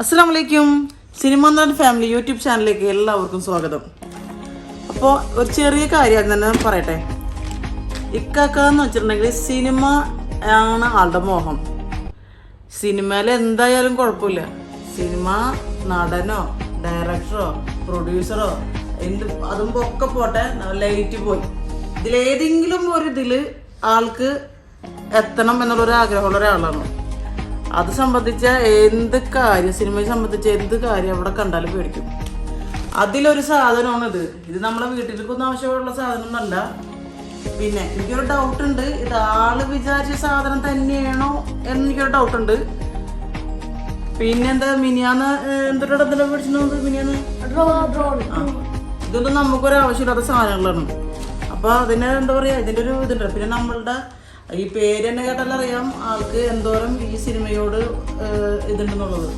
അസ്സാം വലൈക്കും സിനിമ നാട് ഫാമിലി യൂട്യൂബ് ചാനലിലേക്ക് എല്ലാവർക്കും സ്വാഗതം. അപ്പോൾ ഒരു ചെറിയ കാര്യം തന്നെ പറയട്ടെ. ഇക്കാക്ക എന്ന് വെച്ചിട്ടുണ്ടെങ്കിൽ സിനിമ ആണ് ആളുടെ മോഹം. സിനിമയിൽ എന്തായാലും കുഴപ്പമില്ല. സിനിമ നടനോ ഡയറക്ടറോ പ്രൊഡ്യൂസറോ എന്ത് അതും ഒക്കെ പോട്ടെ ലൈറ്റ് പോയി. ഇതിലേതെങ്കിലും ഒരു ഇതിൽ ആൾക്ക് എത്തണം എന്നുള്ളൊരു ആഗ്രഹമുള്ള ഒരാളാണ്. അത് സംബന്ധിച്ച എന്ത് കാര്യം സിനിമയെ സംബന്ധിച്ച എന്ത് കാര്യം അവിടെ കണ്ടാലും പേടിക്കും. അതിലൊരു സാധനമാണ് ഇത് ഇത് നമ്മളെ വീട്ടിലേക്കൊന്നും ആവശ്യമുള്ള സാധനം എന്നല്ല പിന്നെ എനിക്കൊരു ഡൗട്ട് ഉണ്ട്. ഇത് ആൾ വിചാരിച്ച സാധനം തന്നെയാണോ എന്ന് എനിക്കൊരു ഡൗട്ട് ഉണ്ട്. പിന്നെ എന്താ മിനിയാന്ന്? എന്തൊരു മേടിച്ചിട്ടുണ്ട് മിനിയാന്ന്. ഇതൊന്നും നമുക്കൊരു ആവശ്യമില്ലാത്ത സാധനങ്ങളാണ്. അപ്പൊ അതിന് എന്താ പറയാ ഇതിന്റെ ഒരു ഇതുണ്ട്. പിന്നെ നമ്മളുടെ ഈ പേര് തന്നെ കേട്ടാൽ അറിയാം ആൾക്ക് എന്തോരം ഈ സിനിമയോട് ഇതുണ്ടെന്നുള്ളത്.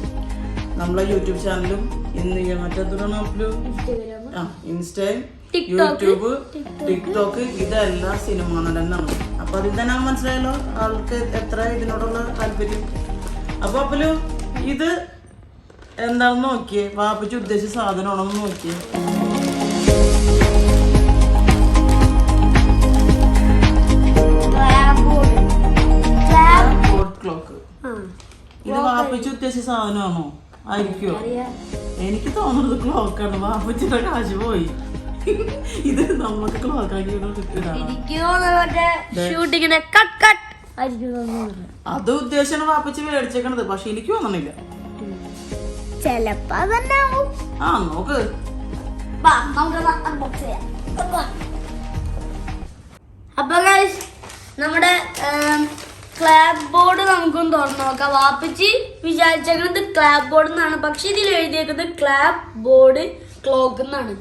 നമ്മളെ യൂട്യൂബ് ചാനലും ഇന്ന് മറ്റെന്തോരം ആ ഇൻസ്റ്റയും യൂട്യൂബ് ടിക്ടോക്ക്. ഇതെല്ലാം സിനിമ നടനാണ്. അപ്പൊ അതിൽ തന്നെ മനസ്സിലായല്ലോ ആൾക്ക് എത്ര ഇതിനോടുള്ള താല്പര്യം. അപ്പൊ അപ്പലും ഇത് എന്താണെന്ന് നോക്കിയേ? വാപ്പിച്ച് ഉദ്ദേശിച്ച സാധനമാണെന്ന് നോക്കിയേ? ഇത് വാപ്പച്ചി ഉദ്ദേശിച്ച സാധനമാണോ? ആയിരിക്കോ എനിക്ക് തോന്നുന്നത് ക്ലോക്കാണ് വാപ്പിച്ചിട്ട് കാശ് പോയി. ഇത് നമുക്ക് ക്ലോക്ക് ആക്കി ഇടാം എനിക്ക് തോന്നുന്നത് ഷൂട്ടിങ്ങിന്റെ കട്ട് കട്ട് അത് ഉദ്ദേശമാണ് വാപ്പിച്ച് മേടിച്ചേക്കണത്. പക്ഷെ എനിക്ക് തോന്നണില്ല. ചെലപ്പോ ആ നോക്ക്. അപ്പൊ നമ്മുടെ ക്ലാബ് ബോർഡ് നമുക്കൊന്ന് തുറന്നു നോക്കാം. വാപ്പിച്ചി വിചാരിച്ചേക്കുന്നത് ക്ലാബ് ബോർഡ് എന്നാണ് പക്ഷെ ഇതിൽ എഴുതിയേക്കുന്നത് ക്ലാബ് ബോർഡ് ക്ലോക്ക് എന്നാണ്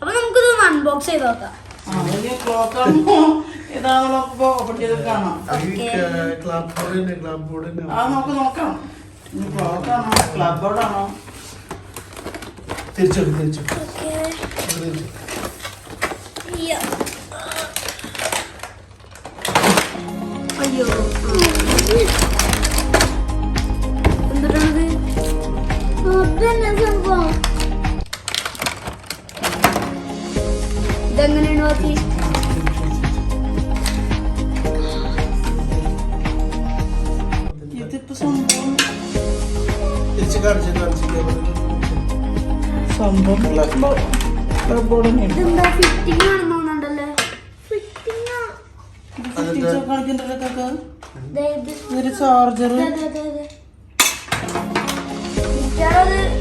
അപ്പൊ നമുക്കിതൊന്ന് അൺബോക്സ് ചെയ്ത് നോക്കാം. ആ വലിയ അതന്നെ സംഭവം? ഇതെങ്ങനെയാണ് ബാക്കി ഇതിപ്പോ സംഭവം ഇതെന്താ ഫിറ്റിംഗ് ആണെന്ന് തോന്നുന്നുണ്ടല്ലേ? ഫിറ്റിംഗ് കാണിക്കണ്ടല്ലോ കാക്ക ഇത് ഇതൊരു ചാർജർ അതെ, അതെ, അതെ. யாராவது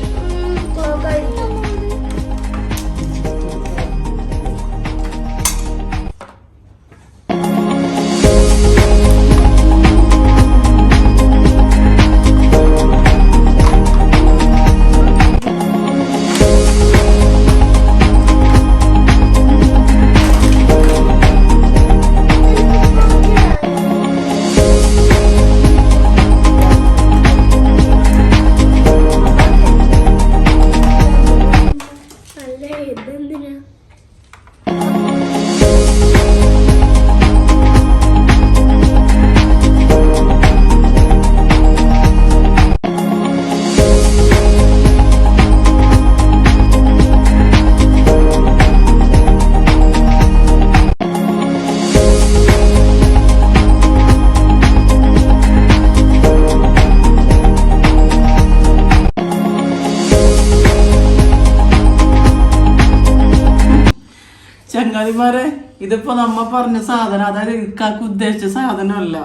ചങ്ങാതിമാരെ ഇതിപ്പോ നമ്മ പറഞ്ഞ സാധനം അതായത് ഇക്കാക്ക് ഉദ്ദേശിച്ച സാധനമല്ല.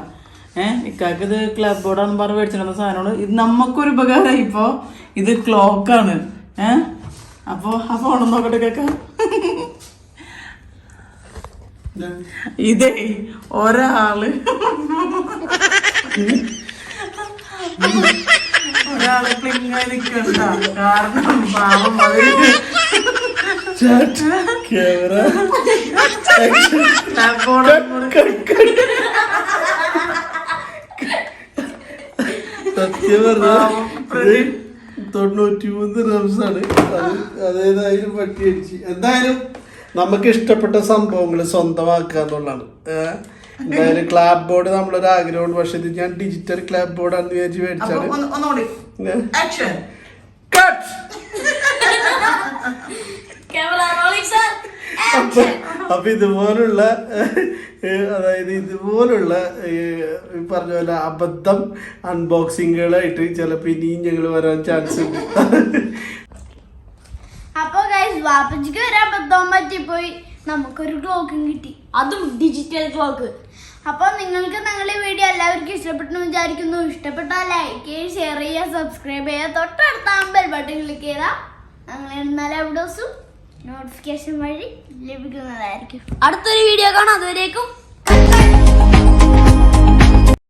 ഏഹ് ഇക്കാക്ക് ഇത് ക്ലബ് ബോർഡാണെന്ന് പറഞ്ഞ് മേടിച്ചിരുന്ന സാധനമാണ്. ഇത് നമുക്കൊരു ഉപകാരമായി ഇപ്പോ. ഇത് ക്ലോക്കാണ് ഏഹ് അപ്പൊ ആ ഫോണും നോക്കട്ടെ കേക്ക. ഇതേ ഒരാൾ. ഒരാൾ ക്ലിങ്ങായി നിൽക്കണ്ട കാരണം പാവം അത് ക്യാമറ ക്ലബ് ബോർഡ് സത്യം പറഞ്ഞ തൊണ്ണൂറ്റി മൂന്ന് റംസാണ്. അത് അതേതായാലും പട്ടി അടിച്ച് എന്തായാലും നമുക്ക് ഇഷ്ടപ്പെട്ട സംഭവങ്ങൾ സ്വന്തമാക്കുക എന്നുള്ളതാണ്. എന്തായാലും ക്ലാബ് ബോർഡ് നമ്മളൊരു ആഗ്രഹമുണ്ട് പക്ഷെ ഇത് ഞാൻ ഡിജിറ്റൽ ക്ലാബ് ബോർഡാണെന്ന് വിചാരിച്ച് അപ്പൊ മേടിച്ചാണ് അപ്പൊ ഇതുപോലുള്ള അതായത് ഇതുപോലുള്ള ഈ പറഞ്ഞ പോലെ അബദ്ധം അൺബോക്സിങ്ങുകളായിട്ട് ചിലപ്പോ ഇനിയും ഞങ്ങൾ വരാൻ ചാൻസ് ഉണ്ട്. അപ്പൊ വാപ്പച്ചിക്ക് അബദ്ധം പറ്റാൻ പറ്റിപ്പോയി. നമുക്കൊരു ക്ലോക്കും കിട്ടി. അതും ഡിജിറ്റൽ ക്ലോക്ക് അപ്പോൾ നിങ്ങൾക്ക് ഞങ്ങളുടെ വീഡിയോ എല്ലാവർക്കും ഇഷ്ടപ്പെട്ടു വിചാരിക്കുന്നു. ഇഷ്ടപ്പെട്ടാൽ ലൈക്ക് ചെയ്യുക ഷെയർ ചെയ്യുക സബ്സ്ക്രൈബ് ചെയ്യുക. തൊട്ടടുത്ത ബെൽ ബട്ടൺ ക്ലിക്ക് ചെയ്താൽ ഞങ്ങൾ എവിടെ വീഡിയോസും നോട്ടിഫിക്കേഷൻ വഴി ലഭിക്കുന്നതായിരിക്കും. അടുത്തൊരു വീഡിയോ കാണാം. അതുവരേക്കും